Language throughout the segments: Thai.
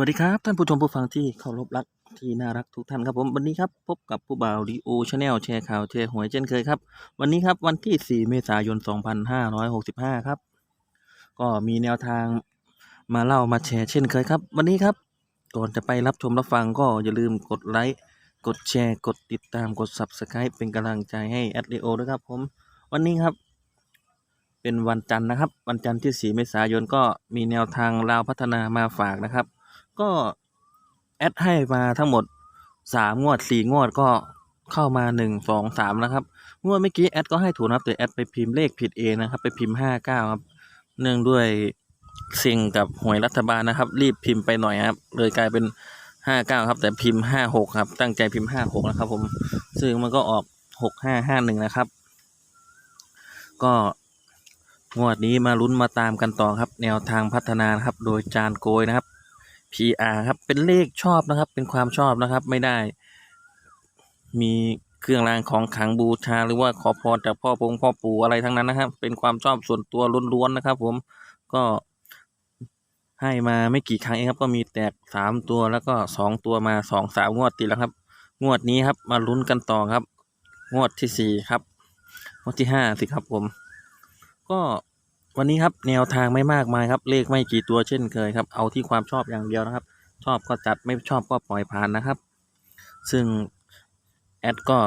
วัสดีครับ ท่านผู้ชมผู้ฟังที่เคารพรักที่น่ารักทุกท่านครับผมวันนี้ครับพบกับผู้บ่าวดีโอชาแนลแชร์ข่าวแชร์หวยเช่นเคยครับ วันนี้ครับวันที่ 4 เมษายน 2565 ครับ ก็มีแนวทางมาเล่ามาแชร์เช่นเคยครับ วันนี้ครับก่อนจะไปรับชมรับฟังก็อย่าลืมกดไลค์กดแชร์กดติดตามกด Subscribe เป็นกำลังใจให้แอดดีโอด้วยครับผมวันนี้ครับ เป็นวันจันทร์นะครับ วันจันทร์ที่ 4 เมษายนก็มีแนวทางลาวพัฒนามาฝากนะครับ ก็แอดให้มาทั้งหมดสามงวดสี่งวดก็เข้ามาหนึ่งสองสามนะครับ งวดเมื่อกี้แอดก็ให้ถูกนะครับแต่แอดไปพิมพ์เลขผิดเองนะครับ ไปพิมพ์ห้าเก้าครับ เนื่องด้วยสิ่งกับหวยรัฐบาลนะครับ รีบพิมพ์ไปหน่อยครับ เลยกลายเป็นห้าเก้าครับ แต่พิมพ์ห้าหกครับ ตั้งใจพิมพ์ห้าหกนะครับ ผม ซึ่งมันก็ออกหกห้าห้าหนึ่งนะครับ ก็งวดนี้มาลุ้นมาตามกันต่อครับ แนวทางพัฒนานครับ โดยจานโกยนะครับ PR ครับเป็นเลขชอบนะครับ เป็นความชอบนะครับ ไม่ได้ มีเครื่องรางของขลังบูชา หรือว่าขอพรจากพ่อปงพ่อปู่อะไรทั้งนั้นนะครับ เป็นความชอบส่วนตัวล้วนๆนะครับ ผมก็ให้มาไม่กี่ครั้งเองครับ ก็มีแตกสามตัวแล้วก็สองตัวมาสองสามงวดติดแล้วครับ งวดนี้ครับ มาลุ้นกันต่อครับ งวดที่สี่ครับ งวดที่ห้าสิครับผม ก็ วันนี้ครับแนวทางไม่มากมายครับ เลขไม่กี่ตัวเช่นเคยครับ เอาที่ความชอบอย่างเดียวนะครับ ชอบก็จัดไม่ชอบก็ปล่อยผ่านนะครับ ซึ่งแอดก็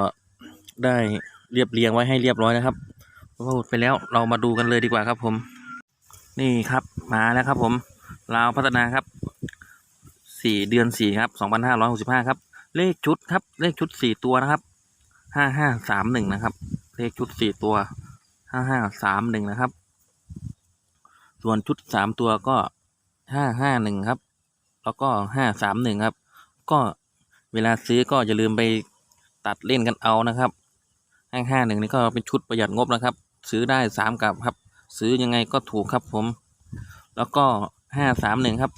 ได้เรียบเรียงไว้ให้เรียบร้อยนะครับพูดไปแล้วเรามาดูกันเลยดีกว่าครับผม นี่ครับมาแล้วครับผมลาวพัฒนาครับสี่เดือนสี่ครับสองพันห้าร้อยหกสิบห้าครับ เลขชุดครับ เลขชุดสี่ตัวนะครับห้าห้าสามหนึ่งนะครับ เลขชุดสี่ตัวห้าห้าสามหนึ่งนะครับ ส่วนชุดสามตัวก็ห้าห้าหนึ่งครับ แล้วก็ห้าสามหนึ่งครับ ก็เวลาซื้อก็อย่าลืมไปตัดเล่นกันเอานะครับห้าห้าหนึ่งนี่ก็เป็นชุดประหยัดงบนะครับ ซื้อได้สามกับครับ ซื้อยังไงก็ถูกครับผม แล้วก็ห้าสามหนึ่งครับ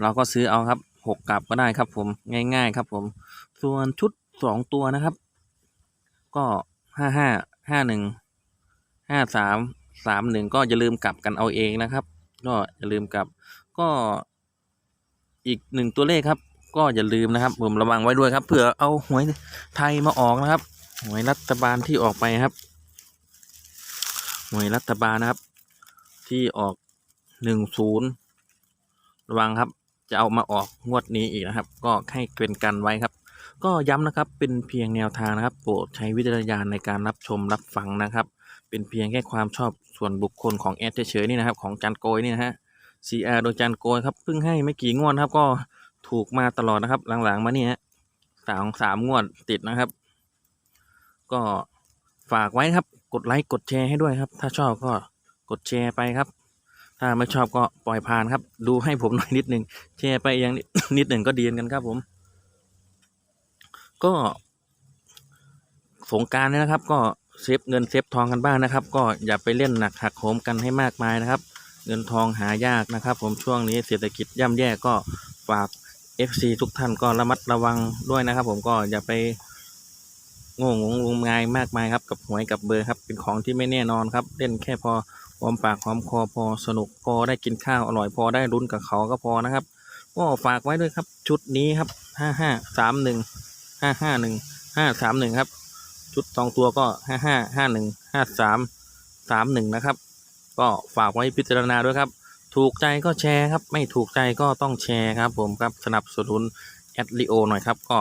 เราก็ซื้อเอาครับหกกลับก็ได้ครับผมง่าย ๆ ครับผม ส่วนชุดสองตัวนะครับ ก็ห้าห้าห้าหนึ่งห้าสาม สามหนึ่งก็อย่าลืมกลับกันเอาเองนะครับ ก็อย่าลืมกลับ ก็อีกหนึ่งตัวเลขครับ ก็อย่าลืมนะครับผมระวังไว้ด้วยครับเผื่อเอาหวยไทยมาออกนะครับหวยรัฐบาลที่ออกไปครับหวยรัฐบาลนะครับ ที่ออกหนึ่งศูนย์ระวังครับ จะเอามาออกงวดนี้อีกนะครับ ก็ให้เป็นกันไว้ครับ ก็ย้ำนะครับเป็นเพียงแนวทางนะครับ โปรดใช้วิจารณญาณในการรับชมรับฟังนะครับ เป็นเพียงแค่ความชอบส่วนบุคคลของแอดเฉยๆนี่นะครับ ของจันโกยนี่นะฮะ CR โดยจันโกยครับเพิ่งให้ไม่กี่งวดครับ ก็ถูกมาตลอดนะครับ หลังๆ มานี่ฮะสามสามงวดติดนะครับ ก็ฝากไว้ครับ กดไลค์กดแชร์ให้ด้วยครับ ถ้าชอบก็กดแชร์ไปครับ ถ้าไม่ชอบก็ปล่อยผ่านครับ ดูให้ผมหน่อยนิดหนึ่งแชร์ไปอย่างนิดหนึ่งก็ดีกันครับ ผม ก็สงการารนะครับ ก็ เซฟเงินเซฟทองกันบ้างนะครับ ก็อย่าไปเล่นหนักหักโหมกันให้มากมายนะครับ เงินทองหายากนะครับ ผมช่วงนี้เศรษฐกิจย่ำแย่ก็ฝาก FC ทุกท่านก็ระมัดระวังด้วยนะครับ ผมก็อย่าไปโง่งงงมงายมากมายครับกับหวยกับเบอร์ครับเป็นของที่ไม่แน่นอนครับ เล่นแค่พอหอมปากหอมคอพอสนุกพอได้กินข้าวอร่อยพอได้รุ้นกับเขาก็พอนะครับก็ฝากไว้ด้วยครับ ชุดนี้ครับห้าห้าสามหนึ่งห้าห้าหนึ่งห้าสามหนึ่งครับ ชุดสองตัวก็ห้าห้าห้าหนึ่งห้าสามสามหนึ่งนะครับ ก็ฝากไว้พิจารณาด้วยครับ ถูกใจก็แชร์ครับ ไม่ถูกใจก็ต้องแชร์ครับ ผมครับสนับสนุนแอดลิโอหน่อยครับ ก็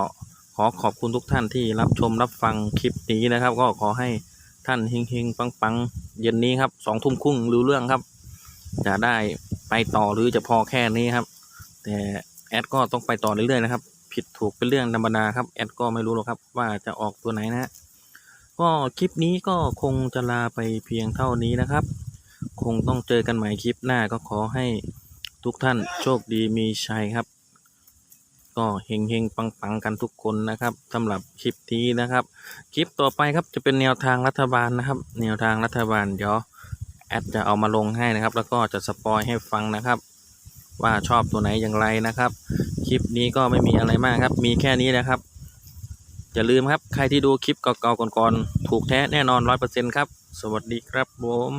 ขอขอบคุณทุกท่านที่รับชมรับฟังคลิปนี้นะครับ ก็ขอให้ท่านเฮงๆปังๆ เย็นนี้ครับสองทุ่มครึ่งรู้เรื่องครับ จะได้ไปต่อหรือจะพอแค่นี้ครับ แต่แอดก็ต้องไปต่อเรื่อยๆนะครับ ผิดถูกเป็นเรื่องธรรมดาครับ แอดก็ไม่รู้หรอกครับว่าจะออกตัวไหนนะฮะ ก็คลิปนี้ก็คงจะลาไปเพียงเท่านี้นะครับ คงต้องเจอกันใหม่คลิปหน้าก็ขอให้ทุกท่านโชคดีมีชัยครับ ก็เฮงเฮงปังปังกันทุกคนนะครับสำหรับคลิปนี้นะครับ คลิปต่อไปครับจะเป็นแนวทางรัฐบาลนะครับ แนวทางรัฐบาลเดี๋ยวแอดจะเอามาลงให้นะครับ แล้วก็จะสปอยให้ฟังนะครับ ว่าชอบตัวไหนอย่างไรนะครับ คลิปนี้ก็ไม่มีอะไรมากครับ มีแค่นี้นะครับ อย่าลืมครับ ใครที่ดูคลิปเก่าๆก่อนๆถูกแท้แน่นอนร้อยเปอร์เซ็นต์ครับ สวัสดีครับผม